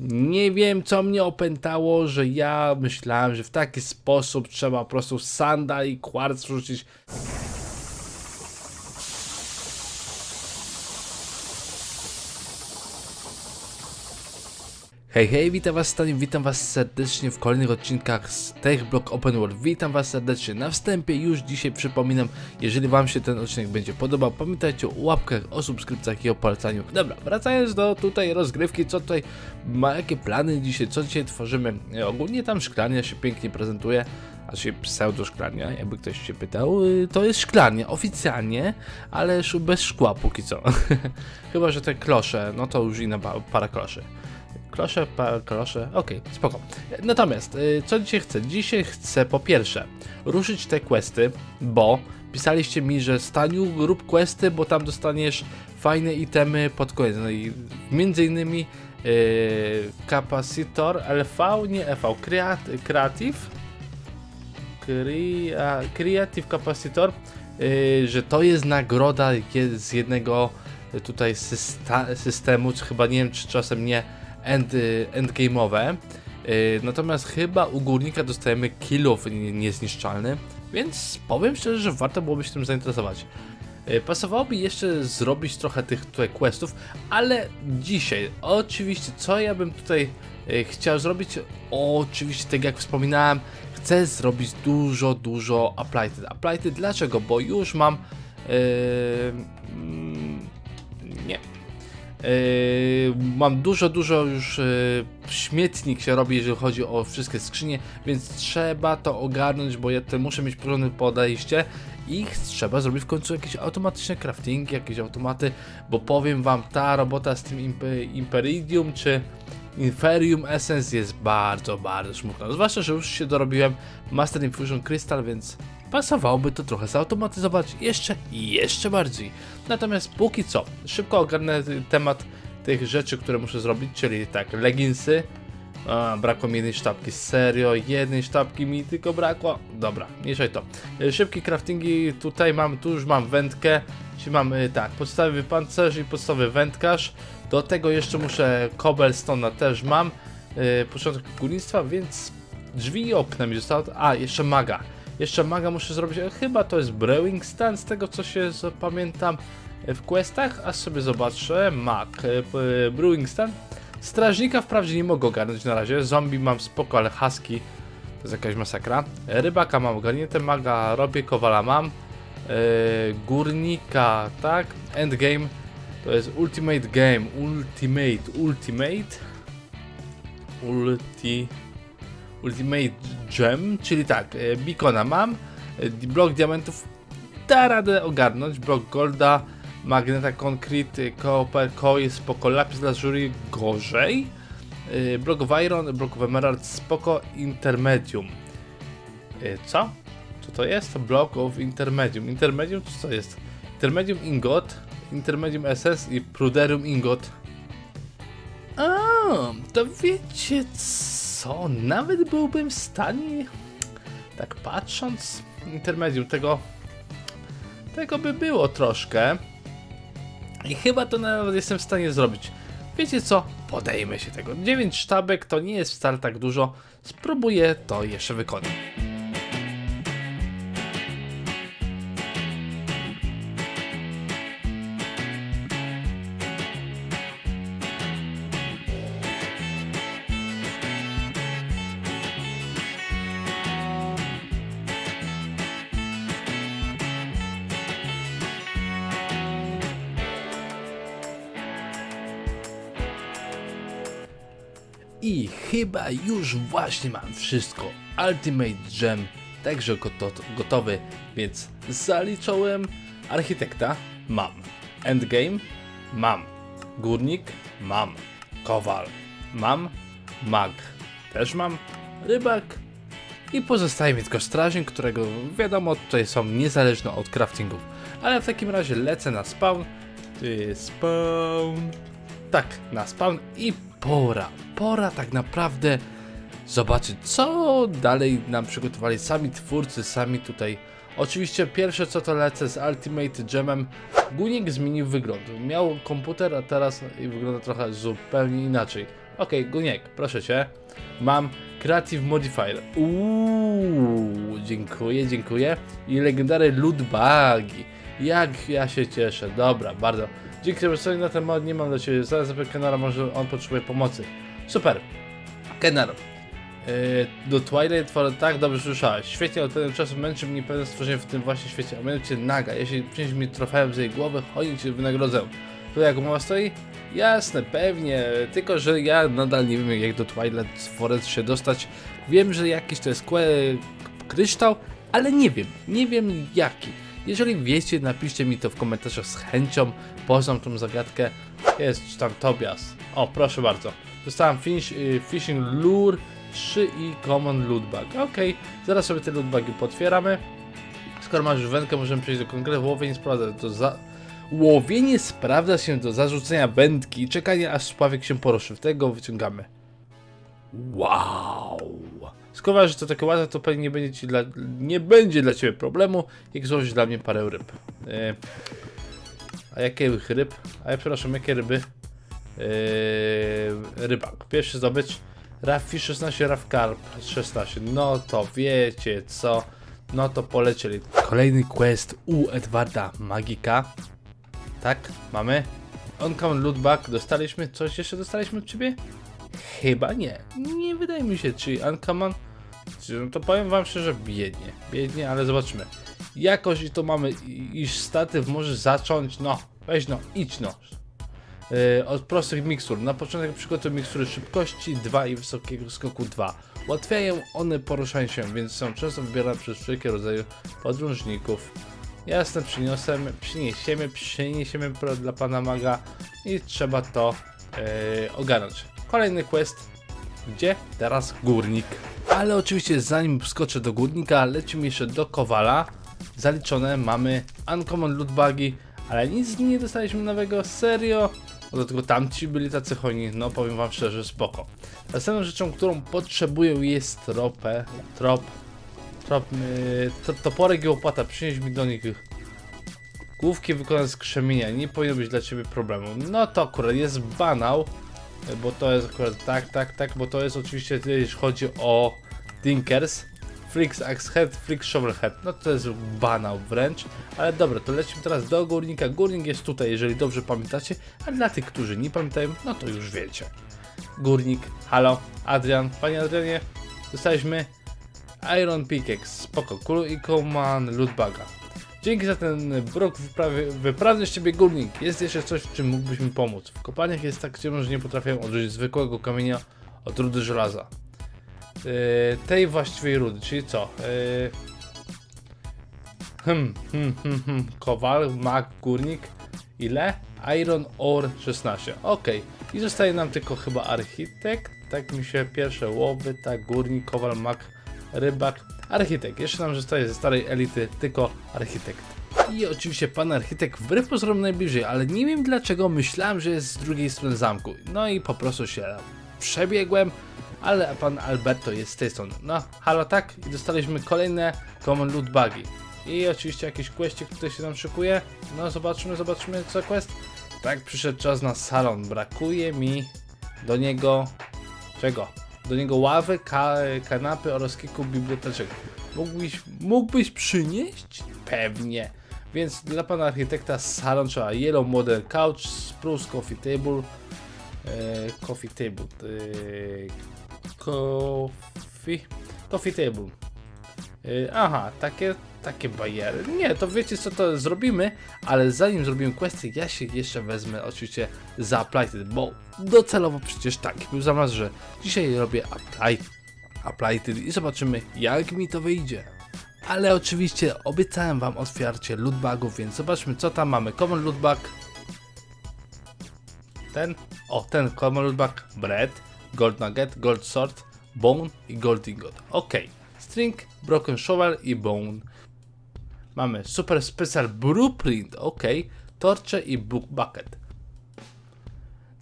Nie wiem, co mnie opętało, że ja myślałem, że w taki sposób trzeba po prostu sanda i kwarc wrzucić. Hej, hej, witam was stanie, witam was serdecznie w kolejnych odcinkach z Tech Block Open World. Witam was serdecznie na wstępie, już dzisiaj przypominam, jeżeli wam się ten odcinek będzie podobał, pamiętajcie o łapkach, o subskrypcjach i o polecaniu. Dobra, wracając do tutaj rozgrywki, co tutaj ma, jakie plany dzisiaj, co dzisiaj tworzymy. E, Ogólnie tam szklarnia się pięknie prezentuje, a się pseudo szklarnia, jakby ktoś się pytał, y, to jest szklarnia oficjalnie, ale bez szkła póki co. Chyba, że te klosze, no to już inna pa- para kloszy. Klosze, pa, klosze, okej, spoko. Natomiast, y, co dzisiaj chcę? Dzisiaj chcę po pierwsze ruszyć te questy, bo pisaliście mi, że Staniu rób questy, bo tam dostaniesz fajne itemy pod koniec. No i między innymi yy, Capacitor LV, nie EV, Creat, Creative, Crea, Creative Capacitor, yy, że to jest nagroda z jednego y, tutaj systemu, czy chyba nie wiem, czy czasem nie end, y, endgame'owe. Yy, natomiast chyba u górnika dostajemy nie- niezniszczalny, więc powiem szczerze, że warto byłoby się tym zainteresować. Yy, Pasowałoby jeszcze zrobić trochę tych tutaj questów, ale dzisiaj, oczywiście, co ja bym tutaj yy, chciał zrobić? Oczywiście, tak jak wspominałem, chcę zrobić dużo, dużo uplighted. Uplighted dlaczego? Bo już mam. Yy, nie. Yy, mam dużo, dużo już yy, śmietnik się robi, jeżeli chodzi o wszystkie skrzynie, więc trzeba to ogarnąć, bo ja tutaj muszę mieć porządne podejście i trzeba zrobić w końcu jakieś automatyczne craftingi, jakieś automaty, bo powiem wam, ta robota z tym imp- Imperidium czy Inferium Essence jest bardzo, bardzo smutna. Zwłaszcza, że już się dorobiłem Master Infusion Crystal, więc pasowałoby to trochę zautomatyzować jeszcze i jeszcze bardziej. Natomiast póki co, szybko ogarnę temat tych rzeczy, które muszę zrobić, czyli tak, leginsy. Brakło mi jednej sztabki, serio, jednej sztabki mi tylko brakło. Dobra, mniejszej to. Szybkie craftingi, tutaj mam, tu już mam wędkę, czyli mam y, tak, podstawowy pancerz i podstawowy wędkarz. Do tego jeszcze muszę cobblestone'a też mam, y, początek górnictwa, więc drzwi i okna mi zostało. A, jeszcze maga. Jeszcze maga muszę zrobić, e, chyba to jest brewing stand, z tego co się pamiętam e, w questach, aż sobie zobaczę, mag, e, brewing stand. Strażnika wprawdzie nie mogę ogarnąć na razie, zombie mam spoko, ale husky to jest jakaś masakra. Rybaka mam ogarnięte, maga robię, kowala mam. Górnika, tak, endgame to jest ultimate game, ultimate, ultimate, ulti... Ultimate Gem, czyli tak, e, Beacona mam, e, blok diamentów da radę ogarnąć, blok Golda, Magneta Concrete, e, Copper, Coil, spoko, Lapis Lazuli gorzej, blok of Iron, blok of Emerald, spoko, Intermedium. Co? Co to jest? Block of Intermedium. Intermedium to co jest? Intermedium Ingot, Intermedium SS i Pruderium Ingot. A, to wiecie co? Nawet byłbym w stanie, tak patrząc, intermedium tego, tego by było troszkę. I chyba to nawet jestem w stanie zrobić. Wiecie co? Podejmę się tego. 9 sztabek to nie jest wcale tak dużo. Spróbuję to jeszcze wykonać. Już właśnie mam wszystko. Ultimate Gem także goto gotowy, więc zaliczyłem architekta. Mam. Endgame. Mam. Górnik. Mam. Kowal. Mam. Mag. Też mam. Rybak. I pozostaje mi tylko strażnik, którego wiadomo tutaj są niezależne od craftingów. Ale w takim razie lecę na spawn. Jest spawn. Tak, na spawn i pora, pora tak naprawdę zobaczyć, co dalej nam przygotowali sami twórcy, sami tutaj. Oczywiście pierwsze co to lecę z Ultimate Gemem. Gunik zmienił wygląd. Miał komputer, a teraz wygląda trochę zupełnie inaczej. Okej, Guniek, proszę cię. Mam Creative Modifier. Uuu, dziękuję, dziękuję. I legendary loot bagi. Jak ja się cieszę. Dobra, bardzo. Dzięki temu na ten nie mam dla ciebie. Zaraz zapytam Kenara, może on potrzebuje pomocy. Super. Kenar. Yy, do Twilight for tak dobrze słyszałeś. Świetnie od pewnego czasu męczy mnie pewne stworzenie w tym właśnie świecie, a mianowicie naga. Jeśli przynieś mi trofeum z jej głowy, chodzi cię wynagrodzę. To jak umowa stoi? Jasne, pewnie, tylko że ja nadal nie wiem jak do Twilight Forest się dostać. Wiem, że jakiś to jest kryształ, ale nie wiem, nie wiem jaki. Jeżeli wiecie, napiszcie mi to w komentarzach z chęcią, poznam tą zagadkę. Jest tam Tobias. O, proszę bardzo. Dostałem fish, y, Fishing Lure 3 i Common Loot Bag. Okej, zaraz sobie te loot bagi potwieramy. Skoro masz wędkę, możemy przejść do konkretów. Łowienie sprawdza do za... Łowienie sprawdza się do zarzucenia wędki i czekanie aż spławik się poruszy. Tego wyciągamy. Wow! Skoro że to takie łatwe, to pewnie nie będzie, ci dla... nie będzie dla Ciebie problemu, jak złożyć dla mnie parę ryb. E, A jakich ryb? A ja przepraszam, jakie ryby? Yy, rybak. Pierwszy zdobycz. Raffi 16, Raf Carp 16. No to wiecie co. No to polecieli. Kolejny quest u Edwarda Magika. Tak, mamy. Uncommon Loot Bag dostaliśmy. Coś jeszcze dostaliśmy od ciebie? Chyba nie. Nie wydaje mi się, czy Uncommon. Czy- No to powiem wam szczerze, biednie. Biednie, ale zobaczymy. Jakoś i to mamy, iż statyw możesz zacząć. No, weź no, idź no. Yy, od prostych mikstur. Na początek przygotuj mikstury szybkości 2 i wysokiego skoku 2. Ułatwiają one poruszanie się, więc są często wybierane przez wszelkie rodzaje podróżników. Jasne, przyniosłem, przyniesiemy, przyniesiemy dla pana maga i trzeba to yy, ogarnąć. Kolejny quest. Gdzie? Teraz górnik. Ale oczywiście zanim skoczę do górnika, lecimy jeszcze do Kowala. Zaliczone mamy Uncommon Loot Bagi, ale nic nie dostaliśmy nowego, serio. Dlatego tamci byli tacy hojni, no powiem wam szczerze, spoko. Następną rzeczą, którą potrzebuję jest tropę, trop, trop, yy, to, toporek i łopata, przynieś mi do nich główki wykonane z krzemienia, nie powinno być dla ciebie problemu. No to akurat jest banał, bo to jest akurat tak, tak, tak, bo to jest oczywiście, jeśli chodzi o Dinkers, Flix Axe Head, Flix Shovel Head, no to jest banał wręcz, ale dobra, to lecimy teraz do górnika, górnik jest tutaj, jeżeli dobrze pamiętacie, a dla tych, którzy nie pamiętają, no to już wiecie. Górnik, halo, Adrian, panie Adrianie, dostaliśmy Iron Pickaxe, spoko, kulu i Command Lootbaga. Dzięki za ten brok wyprawy, wyprawny z ciebie górnik. Jest jeszcze coś, w czym mógłbyś mi pomóc. W kopalniach jest tak ciemno, że nie potrafię odróżnić zwykłego kamienia od rudy żelaza. Yy, tej właściwej rudy, czyli co? Yy... Hmm, hmm, hmm, hmm. Kowal, mag, górnik. Ile? Iron Ore 16. Ok. I zostaje nam tylko chyba architekt. Tak mi się pierwsze łowy, tak, górnik, kowal, mag, rybak. Architekt. Jeszcze nam zostaje ze starej elity tylko architekt. I oczywiście pan architekt wbrew pozorom najbliżej, ale nie wiem dlaczego myślałem, że jest z drugiej strony zamku. No i po prostu się przebiegłem, ale pan Alberto jest z tej strony. No, halo tak? I dostaliśmy kolejne common loot bugi. I oczywiście jakiś questik tutaj się nam szykuje. No zobaczmy, zobaczmy co quest. Tak, przyszedł czas na salon. Brakuje mi do niego... Czego? Do niego ławy, ka kanapy oraz kilku biblioteczek. Mógłbyś, mógłbyś przynieść? Pewnie. Więc dla pana architekta salon trzeba Yellow Model Couch, Spruce Coffee Table, e, Coffee Table, e, Coffee, Coffee Table. E, aha, takie, takie bariery. Nie, to wiecie co to zrobimy, ale zanim zrobimy kwestię, ja się jeszcze wezmę oczywiście za Applied, bo docelowo przecież tak, był zamysł, że dzisiaj robię Applied, Applied i zobaczymy jak mi to wyjdzie. Ale oczywiście obiecałem wam otwarcie lootbagów, więc zobaczmy co tam mamy. Common lootbag. Ten. O, ten common lootbag. Bread, gold nugget, gold sword, bone i gold ingot. Ok. String, broken shovel i bone. Mamy super special blueprint. Ok. Torcze i book bucket.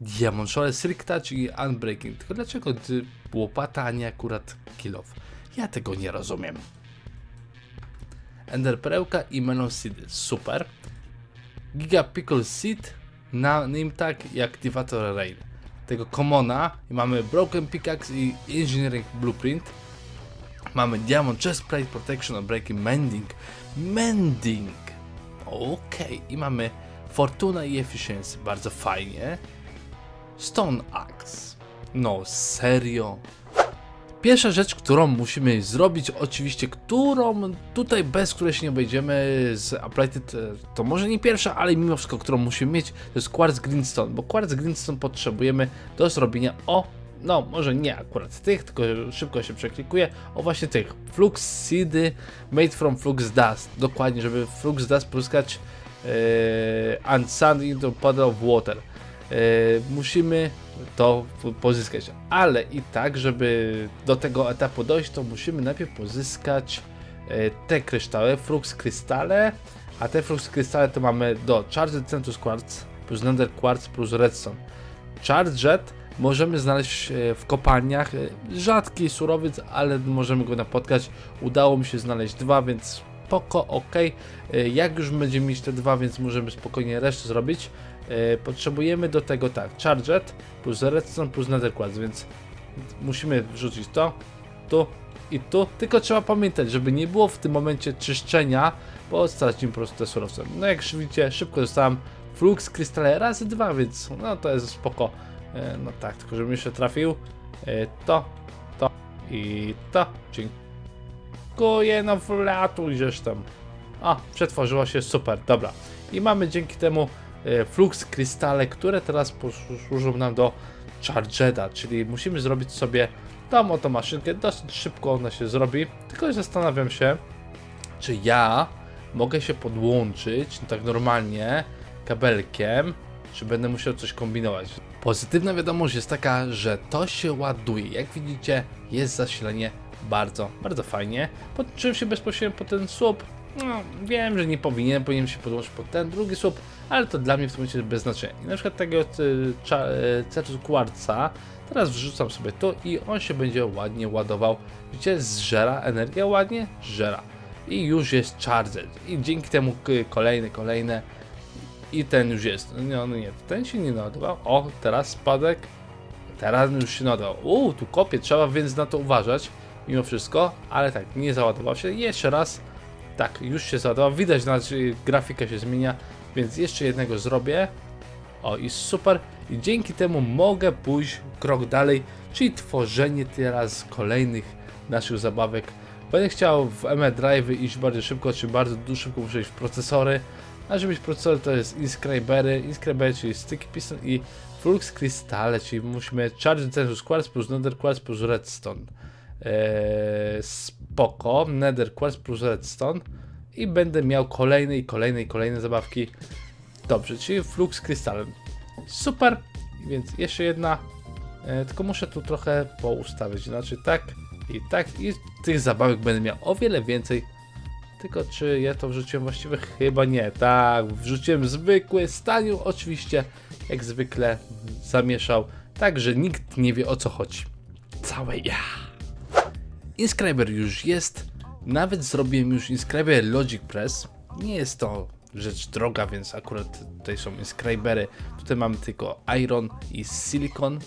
Diamond Shovel, Silk Touch i Unbreaking. Tylko dlaczego łopata, a nie akurat kill off? Ja tego nie rozumiem. Ender Perełka i Melon Seed. Super. Giga Pickle Seed na nim tag i Activator Rail. tego commona i mamy broken pickaxe i engineering blueprint. Mamy diamond chestplate, protection, breaking, mending. Mending! Okej, i mamy fortuna i efficiency, bardzo fajnie. Stone axe. No, serio. Pierwsza rzecz, którą musimy zrobić, oczywiście, którą tutaj bez której się nie obejdziemy z Applied, e, to może nie pierwsza, ale mimo wszystko, którą musimy mieć, to jest Quartz Greenstone, bo Quartz Greenstone potrzebujemy do zrobienia o, no może nie akurat tych, tylko szybko się przeklikuje, o właśnie tych Flux Seedy made from Flux Dust, dokładnie, żeby Flux Dust pozyskać e, and sand into puddle of water. E, musimy to pozyskać. Ale i tak, żeby do tego etapu dojść, to musimy najpierw pozyskać e, te kryształy, flux krystale, a te flux krystale to mamy do Charged Centus Quartz plus Nether Quartz plus Redstone. Charged możemy znaleźć e, w kopalniach, e, rzadki surowiec, ale możemy go napotkać. Udało mi się znaleźć dwa, więc spoko, ok. E, Jak już będziemy mieć te dwa, więc możemy spokojnie resztę zrobić. Potrzebujemy do tego tak, Charged plus Redstone plus Nether Quartz, więc musimy wrzucić to, tu i tu. Tylko trzeba pamiętać, żeby nie było w tym momencie czyszczenia, bo stracimy po prostu te surowce. No jak widzicie, szybko dostałem flux krystale razy dwa, więc no to jest spoko. E, No tak, tylko żebym jeszcze trafił. E, To, to i to. Dziękuję, no wlatuj gdzieś tam. A, przetworzyło się, super, dobra. I mamy dzięki temu e, flux krystale, które teraz posłużą nam do chargeda, czyli musimy zrobić sobie tą oto maszynkę, dosyć szybko ona się zrobi, tylko zastanawiam się, czy ja mogę się podłączyć tak normalnie kabelkiem, czy będę musiał coś kombinować. Pozytywna wiadomość jest taka, że to się ładuje. Jak widzicie, jest zasilanie bardzo, bardzo fajnie. Podłączyłem się bezpośrednio po ten słup. No, wiem, że nie powinien, powinien się podłączyć pod ten drugi słup, ale to dla mnie w tym momencie bez znaczenia. Na przykład tego cza- y, Cetus Quartza teraz wrzucam sobie tu i on się będzie ładnie ładował. Widzicie, zżera energię ładnie? Zżera. I już jest charged. I dzięki temu kolejne, kolejne i ten już jest. No, no nie, ten się nie naładował. O, teraz spadek. Teraz już się naładował. Uuu, tu kopie, trzeba więc na to uważać. Mimo wszystko, ale tak, nie załadował się. Jeszcze raz. Tak, już się załadował. Widać, że grafika się zmienia, więc jeszcze jednego zrobię. O, i super. I dzięki temu mogę pójść krok dalej, czyli tworzenie teraz kolejnych naszych zabawek. Będę chciał w ME Drive iść bardzo szybko, czy bardzo szybko muszę iść w procesory. A żeby mieć procesory to jest Inscribery, Inscribery czyli Sticky Piston i Flux Crystale, czyli musimy Charge Census Quartz plus Nether Quartz plus Redstone. Eee, spoko, Nether Quartz plus Redstone i będę miał kolejne i kolejne i kolejne zabawki. Dobrze, czyli Flux Crystal. Super, więc jeszcze jedna. E, tylko muszę tu trochę poustawić, znaczy tak i tak i tych zabawek będę miał o wiele więcej. Tylko czy ja to wrzuciłem właściwie? Chyba nie. Tak, wrzuciłem zwykły staniu, oczywiście jak zwykle zamieszał, tak że nikt nie wie o co chodzi. Całe ja. Inscriber już jest. Nawet zrobiłem już Inscriber Logic Press. Nie jest to rzecz droga, więc akurat tutaj są Inscribery. Tutaj mamy tylko Iron i Silicon.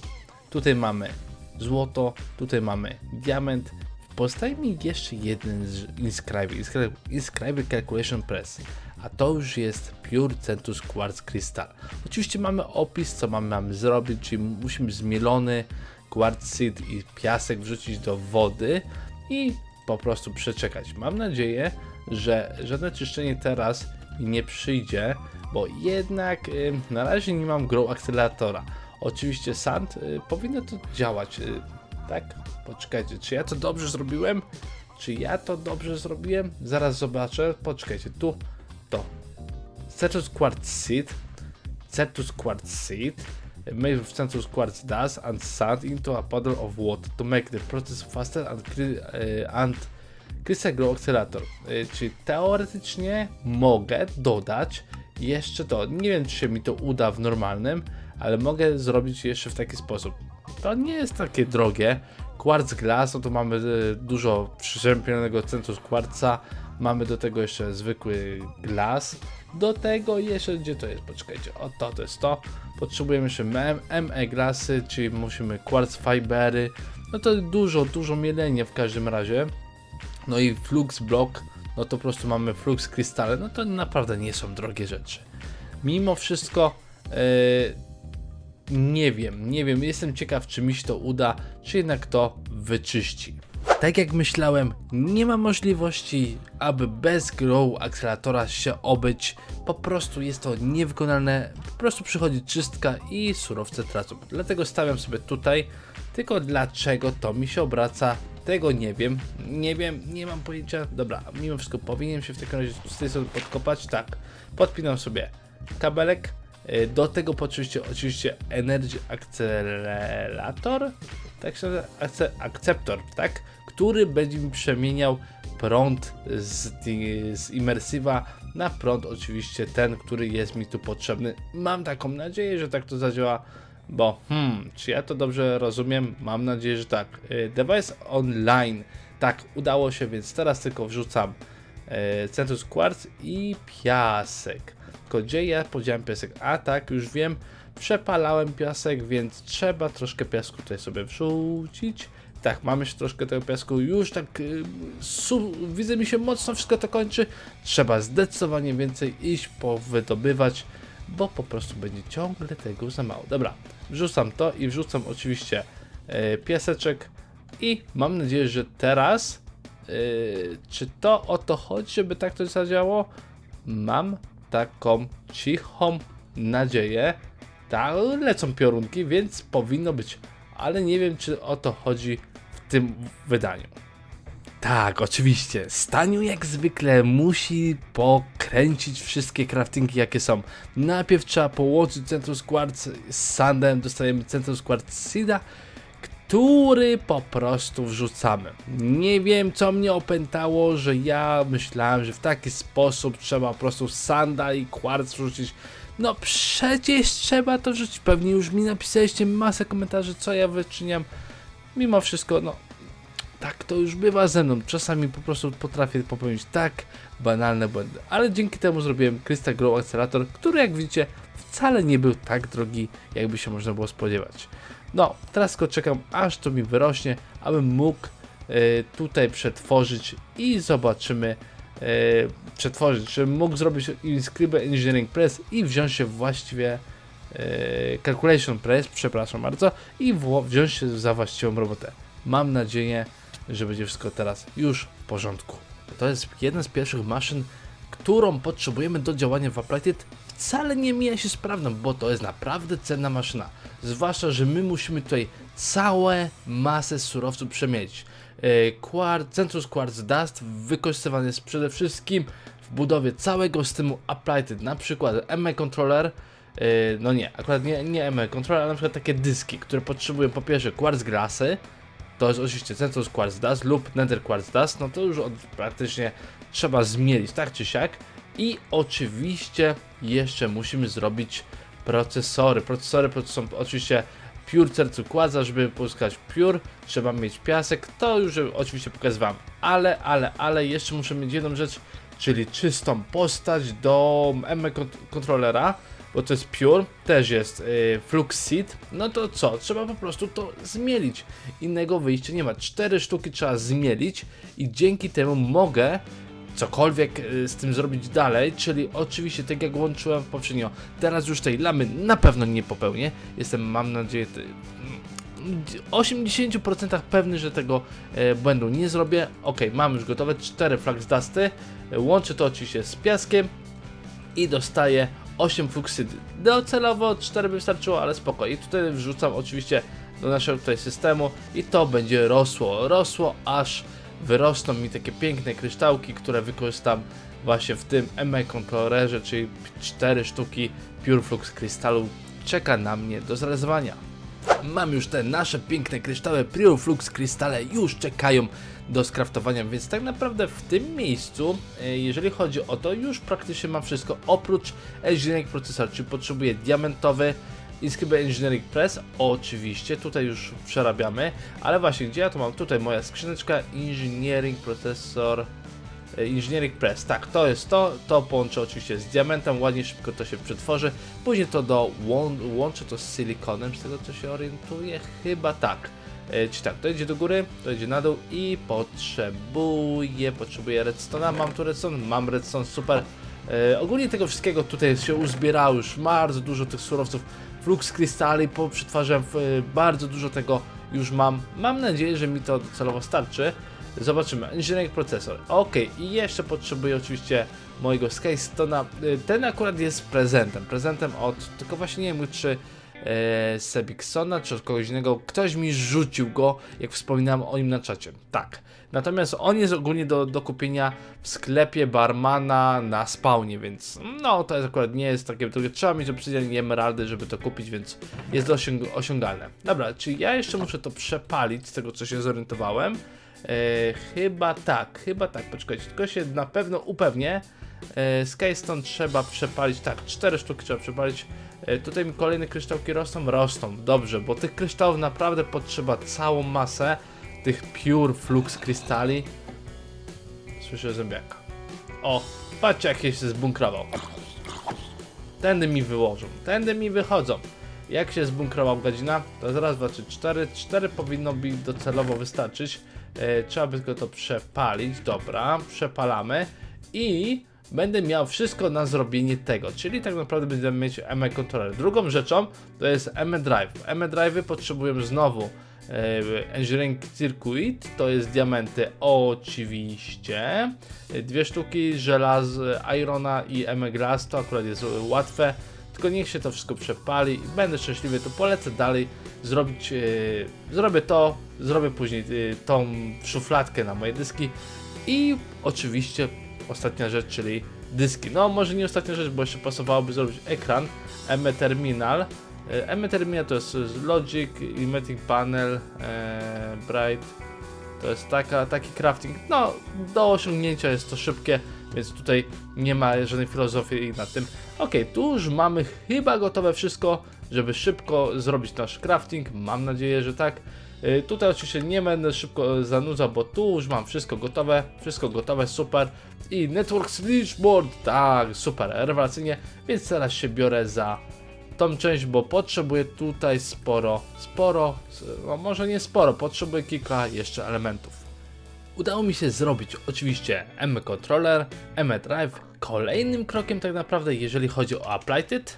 Tutaj mamy złoto, tutaj mamy diament. Pozostaje mi jeszcze jeden z Inscriber, Inscriber, Inscriber Calculation Press. A to już jest Pure Centus Quartz Crystal. Oczywiście mamy opis, co mamy, mamy zrobić, czyli musimy zmielony kwarcyt i piasek wrzucić do wody i po prostu przeczekać. Mam nadzieję, że żadne czyszczenie teraz nie przyjdzie, bo jednak na razie nie mam grow akceleratora. Oczywiście sand y, powinno to działać, y, tak? Poczekajcie, czy ja to dobrze zrobiłem? Czy ja to dobrze zrobiłem? Zaraz zobaczę. Poczekajcie, tu to. Cetus Quartz Seed. Cetus Quartz Seed. Made of Cetus Quartz dust and sand into a puddle of water to make the process faster and, cry- e, and Crystal Grow Accelerator. E, Czyli teoretycznie mogę dodać jeszcze to. Nie wiem, czy się mi to uda w normalnym, ale mogę zrobić jeszcze w taki sposób. To nie jest takie drogie. Quartz Glass, no to mamy e, dużo przyczepionego centrum quartza. Mamy do tego jeszcze zwykły glas. Do tego jeszcze, gdzie to jest? Poczekajcie, o to, to jest to. Potrzebujemy jeszcze ME glasy, czyli musimy quartz fibery. No to dużo, dużo mielenia w każdym razie. No i flux block, no to po prostu mamy flux krystale, no to naprawdę nie są drogie rzeczy. Mimo wszystko, e, nie wiem, nie wiem, jestem ciekaw, czy mi się to uda, czy jednak to wyczyści. Tak jak myślałem, nie ma możliwości, aby bez grow akceleratora się obyć. Po prostu jest to niewykonalne. Po prostu przychodzi czystka i surowce tracą. Dlatego stawiam sobie tutaj. Tylko dlaczego to mi się obraca, tego nie wiem. Nie wiem, nie mam pojęcia. Dobra, mimo wszystko powinienem się w takim razie z tej strony podkopać. Tak, podpinam sobie kabelek. Y, Do tego oczywiście, oczywiście Energy Accelerator, tak się nazywa, akceptor, tak? Który będzie mi przemieniał prąd z, z Immersive'a na prąd oczywiście ten, który jest mi tu potrzebny. Mam taką nadzieję, że tak to zadziała, bo hmm, czy ja to dobrze rozumiem? Mam nadzieję, że tak. Y, Device online, tak, udało się, więc teraz tylko wrzucam e, Centus Quartz i piasek. Tylko gdzie ja podziałem piasek? A tak, już wiem, przepalałem piasek, więc trzeba troszkę piasku tutaj sobie wrzucić. Tak, mamy jeszcze troszkę tego piasku, już tak y, su, widzę mi się mocno wszystko to kończy. Trzeba zdecydowanie więcej iść powydobywać, bo po prostu będzie ciągle tego za mało. Dobra, wrzucam to i wrzucam oczywiście e, piaseczek i mam nadzieję, że teraz Yy, czy to o to chodzi, żeby tak to zadziałało? Mam taką cichą nadzieję. Tak, lecą piorunki, więc powinno być. Ale nie wiem, czy o to chodzi w tym wydaniu. Tak, oczywiście. Staniu jak zwykle musi pokręcić wszystkie craftingi jakie są. Najpierw trzeba połączyć Centrum Quartz z Sandem, dostajemy Centrum Quartz Seeda, który po prostu wrzucamy. Nie wiem, co mnie opętało, że ja myślałem, że w taki sposób trzeba po prostu sanda i kwarc wrzucić. No przecież trzeba to wrzucić. Pewnie już mi napisaliście masę komentarzy, co ja wyczyniam. Mimo wszystko, no tak to już bywa ze mną. Czasami po prostu potrafię popełnić tak banalne błędy. Ale dzięki temu zrobiłem Crystal Grow Accelerator, który jak widzicie wcale nie był tak drogi, jakby się można było spodziewać. No, teraz tylko czekam, aż to mi wyrośnie, abym mógł e, tutaj przetworzyć i zobaczymy, e, przetworzyć, żebym mógł zrobić Inscribe Engineering Press i wziąć się właściwie e, Calculation Press, przepraszam bardzo, i wziąć się za właściwą robotę. Mam nadzieję, że będzie wszystko teraz już w porządku. To jest jedna z pierwszych maszyn, którą potrzebujemy do działania w Applied. Wcale nie mija się z prawdą, bo to jest naprawdę cenna maszyna. Zwłaszcza, że my musimy tutaj całe masę surowców przemielić. E, Quartz, Centrus Quartz Dust wykorzystywany jest przede wszystkim w budowie całego systemu Applied, na przykład ME Controller, e, no nie, akurat nie, nie ME Controller, ale na przykład takie dyski, które potrzebują po pierwsze Quartz Glassy, to jest oczywiście Centrus Quartz Dust lub Nether Quartz Dust, no to już od, praktycznie trzeba zmielić tak czy siak. I oczywiście jeszcze musimy zrobić procesory. Procesory to są oczywiście Pure sercu kładza, żeby pozyskać Pure, trzeba mieć piasek, to już oczywiście pokazywałem. Ale, ale, ale jeszcze muszę mieć jedną rzecz, czyli czystą postać do M kontrolera, bo to jest Pure, też jest y, Flux no to co, trzeba po prostu to zmielić. Innego wyjścia nie ma. Cztery sztuki trzeba zmielić i dzięki temu mogę cokolwiek y, z tym zrobić dalej, czyli oczywiście tak jak łączyłem poprzednio, teraz już tej lamy na pewno nie popełnię. Jestem, mam nadzieję, ty- mm, 80% pewny, że tego e, błędu nie zrobię. Ok, mam już gotowe 4 Flux Dusty. Łączę to oczywiście z piaskiem i dostaję 8 fluxydy. Docelowo 4 by wystarczyło, ale spoko. I tutaj wrzucam oczywiście do naszego tutaj systemu i to będzie rosło, rosło aż wyrosną mi takie piękne kryształki, które wykorzystam właśnie w tym ME kontrolerze, czyli 4 sztuki Pure Flux krysztalu czeka na mnie do zrealizowania. Mam już te nasze piękne kryształy Pure Flux krystale już czekają do skraftowania, więc tak naprawdę w tym miejscu, e, jeżeli chodzi o to, już praktycznie mam wszystko oprócz Engineering Processor, czyli potrzebuję diamentowy Inscribe Engineering Press, oczywiście, tutaj już przerabiamy, ale właśnie, gdzie ja to mam? Tutaj moja skrzyneczka Engineering Processor E, Engineering Press, tak, to jest to, to połączę oczywiście z diamentem, ładnie szybko to się przetworzy, później to do łą łączę to z silikonem, z tego co się orientuję, chyba tak. E, Czyli tak, to idzie do góry, to idzie na dół i potrzebuję, potrzebuję redstone'a, mam tu redstone, mam redstone, super. E, ogólnie tego wszystkiego tutaj się uzbierało już bardzo dużo tych surowców, flux krystali, po przetwarzam e, bardzo dużo tego już mam. Mam nadzieję, że mi to docelowo starczy. Zobaczymy. Engineering procesor. Ok, i jeszcze potrzebuję oczywiście mojego Skystona. Y, Ten akurat jest prezentem. Prezentem od, tylko właśnie nie wiem czy e, Sebiksona, czy od kogoś innego. Ktoś mi rzucił go, jak wspominałem o nim na czacie. Tak. Natomiast on jest ogólnie do, do kupienia w sklepie barmana na spawnie, więc no to jest akurat nie jest takie, tylko trzeba mieć obsydian i emeraldy, żeby to kupić, więc jest to osiąg osiągalne. Dobra, czyli ja jeszcze muszę to przepalić, z tego co się zorientowałem. E, chyba tak, chyba tak, poczekajcie, tylko się na pewno upewnię. E, Skystone trzeba przepalić, tak, cztery sztuki trzeba przepalić. E, tutaj mi kolejne kryształki rosną, rosną, dobrze, bo tych kryształów naprawdę potrzeba całą masę, tych pure flux krystali. Słyszę zębiaka. O, patrzcie jak się zbunkrował. Tędy mi wyłożą, tędy mi wychodzą. Jak się zbunkrował godzina? To zaraz 2, 3, 4. 4 powinno mi docelowo wystarczyć. E, trzeba by tylko to przepalić. Dobra, przepalamy. I będę miał wszystko na zrobienie tego. Czyli tak naprawdę będziemy mieć ME Controller. Drugą rzeczą to jest ME Drive. ME Drive potrzebują znowu e, Engineering Circuit, to jest diamenty oczywiście, E, dwie sztuki żelaz, irona i ME Glass, to akurat jest łatwe, tylko niech się to wszystko przepali i będę szczęśliwy, to polecę dalej zrobić, e, zrobię to, zrobię później e, tą szufladkę na moje dyski i oczywiście ostatnia rzecz, czyli dyski. No może nie ostatnia rzecz, bo jeszcze pasowałoby zrobić ekran, ME Terminal, E, ME Terminal to jest Logic, Emetic Panel, e, Bright, to jest taka, taki crafting, no do osiągnięcia jest to szybkie, więc tutaj nie ma żadnej filozofii nad tym. Ok, tu już mamy chyba gotowe wszystko, żeby szybko zrobić nasz crafting, mam nadzieję, że tak. Y, Tutaj oczywiście nie będę szybko zanudzał, bo tu już mam wszystko gotowe, wszystko gotowe, super. I Network Switchboard, tak, super, rewelacyjnie, więc teraz się biorę za tą część, bo potrzebuję tutaj sporo, sporo, no może nie sporo, potrzebuję kilka jeszcze elementów. Udało mi się zrobić oczywiście M Controller, M Drive. Kolejnym krokiem tak naprawdę, jeżeli chodzi o Applied,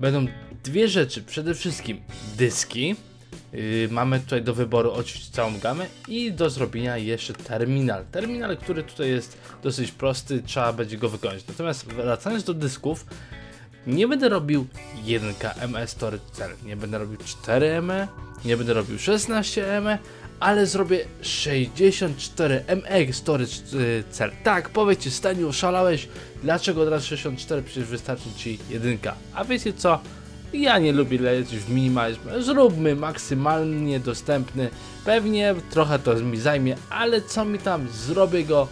będą dwie rzeczy. Przede wszystkim dyski. Yy, mamy tutaj do wyboru oczywiście całą gamę i do zrobienia jeszcze terminal. Terminal, który tutaj jest dosyć prosty, trzeba będzie go wykonać. Natomiast wracając do dysków, nie będę robił 1K ME Storage Cell, nie będę robił 4 ME, nie będę robił 16 ME, ale zrobię 64 ME Storage y, Cell. Tak, powiedzcie, Staniu, oszalałeś, dlaczego od razu 64, przecież wystarczy Ci 1. A wiecie co? Ja nie lubię lecieć w minimalizm. Zróbmy maksymalnie dostępny. Pewnie trochę to mi zajmie, ale co mi tam, zrobię go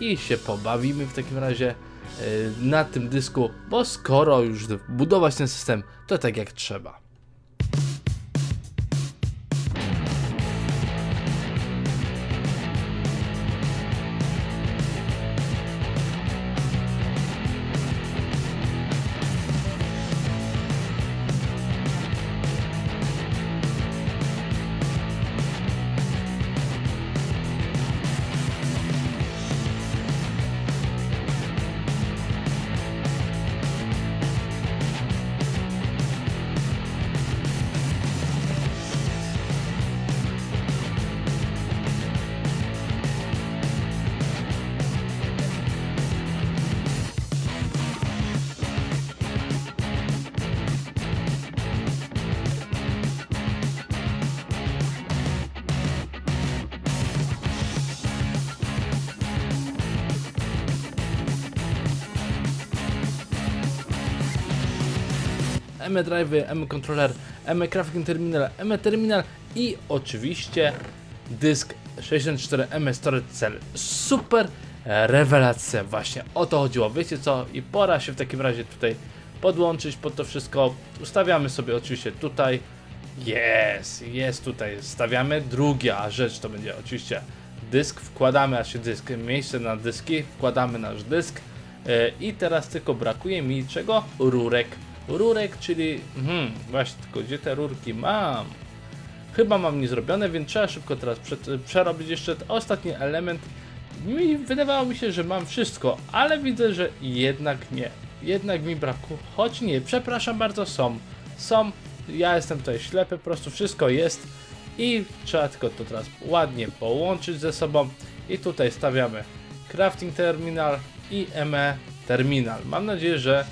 i się pobawimy w takim razie y, na tym dysku, bo skoro już budować ten system, to tak jak trzeba. ME Drive, ME Controller, ME Crafting Terminal, ME Terminal i oczywiście dysk 64 ME Storage Cell. Super rewelacja, właśnie o to chodziło. Wiecie co? I pora się w takim razie tutaj podłączyć pod to wszystko. Ustawiamy sobie oczywiście tutaj. Jest, jest tutaj. Stawiamy. Druga rzecz to będzie oczywiście dysk, wkładamy nasz dysk, miejsce na dyski, wkładamy nasz dysk e, i teraz tylko brakuje mi czego? Rurek. Rurek, czyli, hmm, właśnie, tylko gdzie te rurki mam? Chyba mam nie zrobione, więc trzeba szybko teraz prze, przerobić jeszcze ostatni element. Mi wydawało mi się, że mam wszystko, ale widzę, że jednak nie. Jednak mi brakło, choć nie, przepraszam bardzo, są. Są, ja jestem tutaj ślepy, po prostu wszystko jest i trzeba tylko to teraz ładnie połączyć ze sobą i tutaj stawiamy crafting terminal i ME terminal. Mam nadzieję, że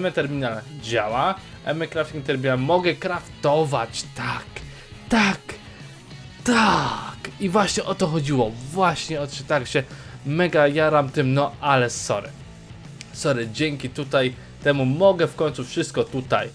ME terminal działa. ME crafting terminal mogę craftować, tak, tak, tak. I właśnie o to chodziło, właśnie o to, tak się mega jaram tym, no ale sorry. Sorry, dzięki tutaj temu mogę w końcu wszystko tutaj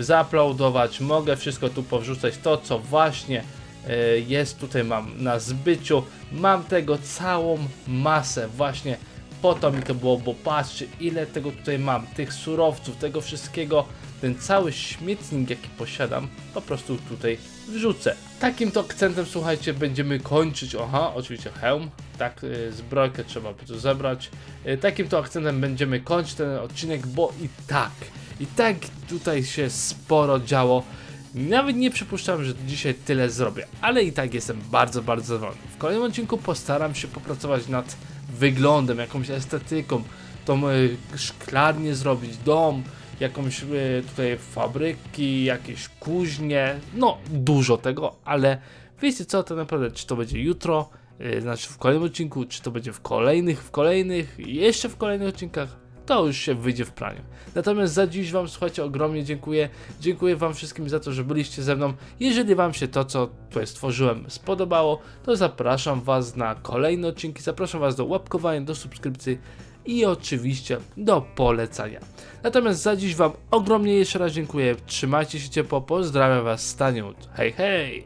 zauploadować, mogę wszystko tu powrzucać, to co właśnie e, jest tutaj mam na zbyciu, mam tego całą masę właśnie po to mi to było, bo patrzcie ile tego tutaj mam, tych surowców, tego wszystkiego, ten cały śmietnik jaki posiadam, po prostu tutaj wrzucę. Takim to akcentem słuchajcie będziemy kończyć, aha, oczywiście hełm, tak, y, zbrojkę trzeba by tu zebrać. Y, Takim to akcentem będziemy kończyć ten odcinek, bo i tak, i tak tutaj się sporo działo. Nawet nie przypuszczam, że dzisiaj tyle zrobię, ale i tak jestem bardzo, bardzo zadowolony. W kolejnym odcinku postaram się popracować nad wyglądem, jakąś estetyką, tą y, szklarnię zrobić, dom, jakąś y, tutaj fabryki, jakieś kuźnie, no dużo tego, ale wiecie co, to naprawdę, czy to będzie jutro, y, znaczy w kolejnym odcinku, czy to będzie w kolejnych, w kolejnych, jeszcze w kolejnych odcinkach, to już się wyjdzie w praniu. Natomiast za dziś Wam, słuchajcie, ogromnie dziękuję. Dziękuję Wam wszystkim za to, że byliście ze mną. Jeżeli Wam się to, co tutaj stworzyłem, spodobało, to zapraszam Was na kolejne odcinki. Zapraszam Was do łapkowania, do subskrypcji i oczywiście do polecania. Natomiast za dziś Wam ogromnie jeszcze raz dziękuję. Trzymajcie się ciepło, pozdrawiam Was Staniut. Hej, hej!